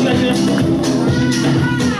Obrigado.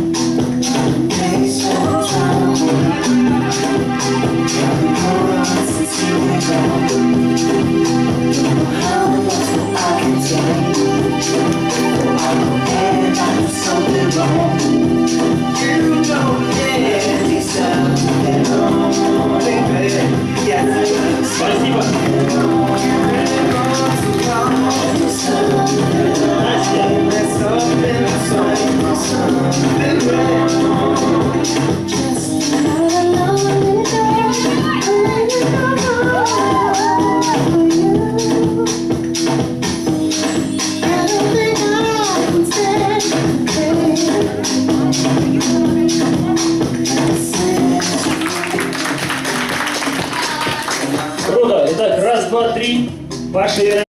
Итак, раз, два, три. Паша и